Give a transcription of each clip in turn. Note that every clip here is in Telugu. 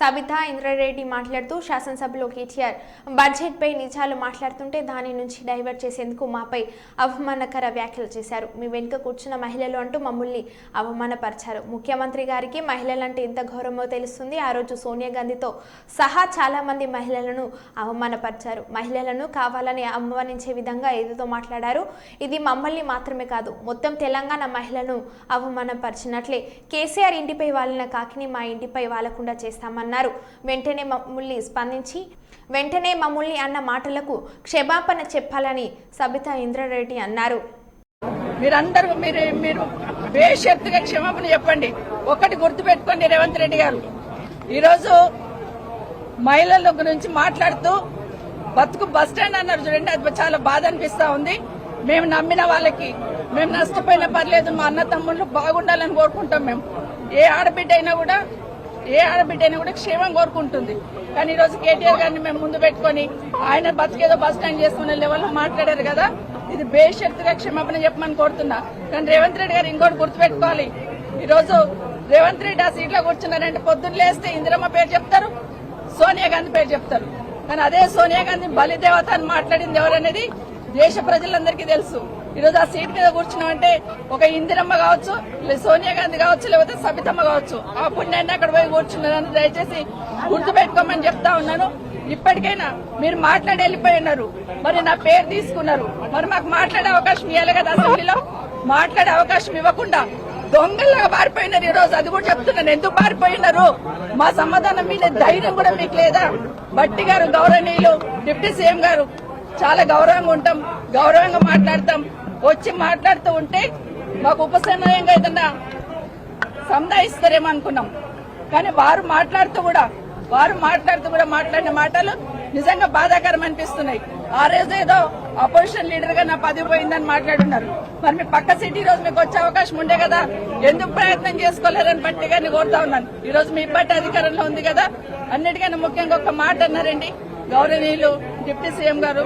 సబితా ఇంద్రారెడ్డి మాట్లాడుతూ శాసనసభలో కేటీఆర్ బడ్జెట్పై నిజాలు మాట్లాడుతుంటే దాని నుంచి డైవర్ట్ చేసేందుకు మాపై అవమానకర వ్యాఖ్యలు చేశారు. మీ వెనుక కూర్చున్న మహిళలు అంటూ మమ్మల్ని అవమానపరిచారు. ముఖ్యమంత్రి గారికి మహిళలంటే ఎంత గౌరవమో తెలుస్తుంది. ఆ రోజు సోనియా గాంధీతో సహా చాలా మంది మహిళలను అవమానపరిచారు. మహిళలను కావాలని అవమానించే విధంగా ఏదేదో మాట్లాడారు. ఇది మమ్మల్ని మాత్రమే కాదు మొత్తం తెలంగాణ మహిళను అవమానపరిచినట్లే. కేసీఆర్ ఇంటిపై వాలిన కాకిని మా ఇంటిపై వాలకుండా చేస్తామన్నారు వెంటనే మమ్మల్ని స్పందించి వెంటనే మమ్మల్ని అన్న మాటలకు క్షమాపణ చెప్పాలని సబితా ఇంద్రారెడ్డి అన్నారు. మీరందరూ మీరు మీరు బేషరతుగా క్షమాపణ చెప్పండి. ఒకటి గుర్తుపెట్టుకోండి రేవంత్ రెడ్డి గారు. ఈరోజు మహిళల గురించి మాట్లాడుతూ బతుకు బస్ స్టాండ్ అన్నారు చూడండి అది చాలా బాధ అనిపిస్తా ఉంది. మేము నమ్మిన వాళ్ళకి మేము నష్టపోయినా పర్లేదు మా అన్న తమ్ముళ్ళు బాగుండాలని కోరుకుంటాం మేము. ఏ ఆడబిడ్డ అయినా కూడా ఏ ఆడబిడ్డైనా అయినా కూడా క్షేమం కోరుకుంటుంది. కానీ ఈరోజు కేటీఆర్ గారిని మేము ముందు పెట్టుకొని ఆయన బతికేదో బస్ స్టాండ్ చేసుకునే లెవెల్లో మాట్లాడారు కదా. ఇది బేషరతుగా క్షమాపణ చెప్పమని కోరుతున్నా. కానీ రేవంత్ రెడ్డి గారు ఇంకోటి గుర్తుపెట్టుకోవాలి. ఈరోజు రేవంత్ రెడ్డి ఆ సీట్లో కూర్చున్నారంటే పొద్దున్న లేస్తే ఇందిరమ్మ పేరు చెప్తారు సోనియా గాంధీ పేరు చెప్తారు. కానీ అదే సోనియా గాంధీ బలిదేవత అని మాట్లాడింది ఎవరనేది దేశ ప్రజలందరికీ తెలుసు. ఈరోజు ఆ సీట్ మీద కూర్చున్నామంటే ఒక ఇందిరమ్మ కావచ్చు సోనియా గాంధీ కావచ్చు లేకపోతే సబితమ్మ కావచ్చు ఆ పుణ్యాన్ని అక్కడ పోయి కూర్చున్నాను దయచేసి గుర్తు పెట్టుకోమని చెప్తా ఉన్నాను. ఇప్పటికైనా మీరు మాట్లాడి వెళ్ళిపోయి ఉన్నారు. మరి నా పేరు తీసుకున్నారు. మరి మాకు మాట్లాడే అవకాశం ఇవ్వాలి కదా అసెంబ్లీలో? మాట్లాడే అవకాశం ఇవ్వకుండా దొంగల్లాగా పారిపోయినారు ఈ రోజు అది కూడా చెప్తున్నాను. ఎందుకు పారిపోయినారు? మా సమాధానం మీద ధైర్యం కూడా మీకు లేదా? బట్టి గారు గౌరవనీయులు డిప్యూటీ సీఎం గారు చాలా గౌరవంగా ఉంటాం గౌరవంగా మాట్లాడతాం. వచ్చి మాట్లాడుతూ ఉంటే మాకు ఉపశమనంగా ఏదన్నా సంధాయిస్తారేమో అనుకున్నాం కానీ వారు మాట్లాడుతూ కూడా వారు మాట్లాడుతూ కూడా మాట్లాడిన మాటలు నిజంగా బాధాకరం అనిపిస్తున్నాయి. ఆ రోజు ఏదో అపోజిషన్ లీడర్గా నా పదవి పోయిందని మాట్లాడున్నారు. మరి మీ పక్క సిటీ రోజు మీకు వచ్చే అవకాశం ఉండే కదా? ఎందుకు ప్రయత్నం చేసుకోలేరని బట్టి గారిని కోరుతా ఉన్నాను. ఈ రోజు మీ బట్టి అధికారంలో ఉంది కదా? అన్నిటికన్నా ముఖ్యంగా ఒక మాట అన్నారండి. గౌరవనీయులు డిప్యూటీ సీఎం గారు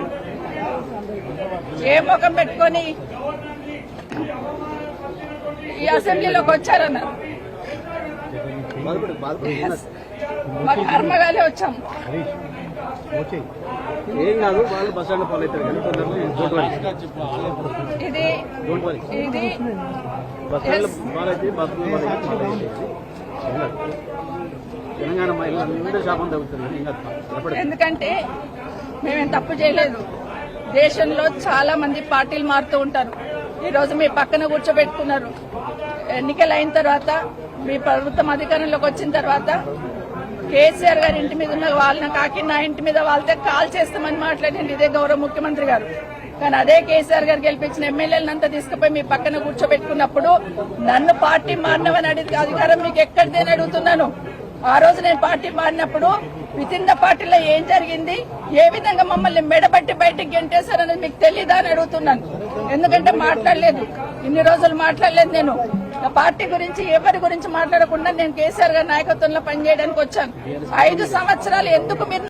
ఏ ముఖం పెట్టుకొని ఈ అసెంబ్లీలోకి వచ్చారన్నారు మా కర్మగాలే వచ్చాం ఏం కాదు వాళ్ళు బస్ స్టాండ్ ఫాలో అవుతారు కానీ తొందరగా డోంట్ వరీ ఇది డోంట్ వరీ ఇది బస్ స్టాండ్ ఫాలో అయితే బస్ తెలంగాణ మహిళలు అందరూ శాపం తగ్గుతున్నారు ఇంకా భయపడదు ఎందుకంటే మేమేం తప్పు చేయలేదు. దేశంలో చాలా మంది పార్టీలు మారుతూ ఉంటారు. ఈ రోజు మీ పక్కన కూర్చోబెట్టుకున్నారు. ఎన్నికలు అయిన తర్వాత మీ ప్రభుత్వం అధికారంలోకి వచ్చిన తర్వాత కేసీఆర్ గారి ఇంటి మీద ఉన్న వాళ్ళని కాకి నా ఇంటి మీద వాళ్ళతో కాల్ చేస్తామని మాట్లాడింది ఇదే గౌరవ ముఖ్యమంత్రి గారు. కానీ అదే కేసీఆర్ గారు గెలిపించిన ఎమ్మెల్యేలంతా తీసుకుపోయి మీ పక్కన కూర్చోబెట్టుకున్నప్పుడు నన్ను పార్టీ మారినవని అడిగి అధికారం మీకు ఎక్కడిదేని అడుగుతున్నాను. ఆ రోజు నేను పార్టీ మారినప్పుడు విత్ ఇన్ ద పార్టీలో ఏం జరిగింది? ఏ విధంగా మమ్మల్ని మెడబట్టి బయటికి గెంటేశారనేది మీకు తెలీదా అని అడుగుతున్నాను. ఎందుకంటే మాట్లాడలేదు. ఇన్ని రోజులు మాట్లాడలేదు నేను. ఆ పార్టీ గురించి ఎవరి గురించి మాట్లాడకుండా నేను కేసీఆర్ గారి నాయకత్వంలో పనిచేయడానికి వచ్చాను. ఐదు సంవత్సరాలు ఎందుకు మీరు